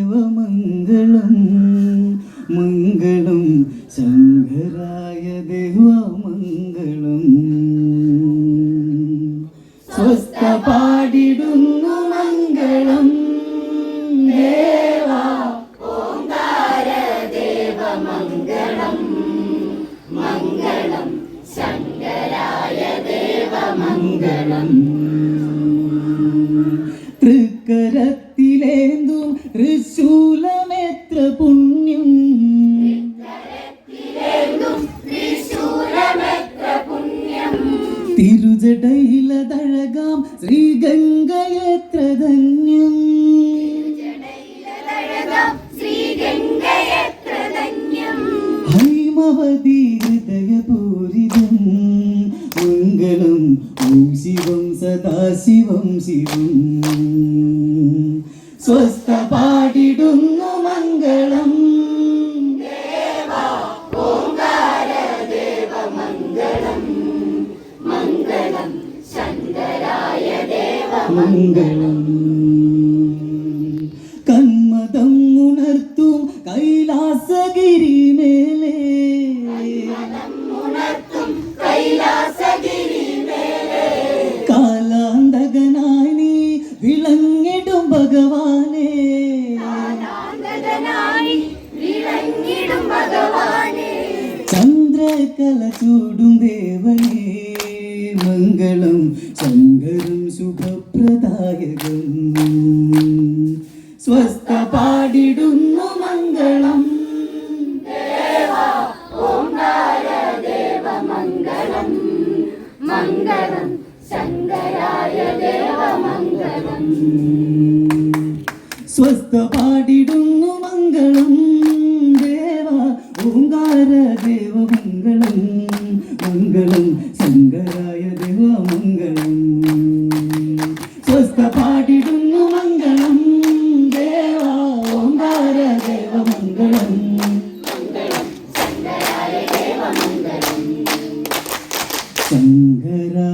ശങ്കരാരദേവമംഗളം മംഗളം ശങ്കരായ ദേവമംഗളം സ്വസ്ഥ പാടിടുന്നു മംഗളം. മംഗളം ശങ്കരായ ദേവമംഗളം തൃശൂലമെത്ര പുണ്യം. തിരുജടയിലതഴകാം ശ്രീഗംഗയത്ര ധന്യം. ഹൈമവതി ഹൃദയപൂരിതം. മംഗളം ഓം ശിവം സദാശിവം ശിവം. സ്വസ്ഥ പാടിടുന്നു മംഗളം. മംഗളം. കന്മതം ഉണർത്തും കൈലാസഗിരി മേലേ. കാലാന്തകനായി വിളങ്ങിടും ഭഗവാനേ ചന്ദ്രകല ചൂടും ദേവനേ മംഗളം ശങ്കരം ശുഭപ്രദായകം സ്വസ്ഥ പാടിടുന്നു മംഗളം മംഗളം. സ്വസ്ഥ പാടിടുന്നു മംഗളം. ഓങ്കാര ദേവ മംഗളം മംഗളം ശങ്കരായ ദേവ മംഗളം സ്വസ്ഥ പാടിടുന്നു മംഗളം. ദേവ ഓങ്കാര ദേവ മംഗളം ശങ്കരായ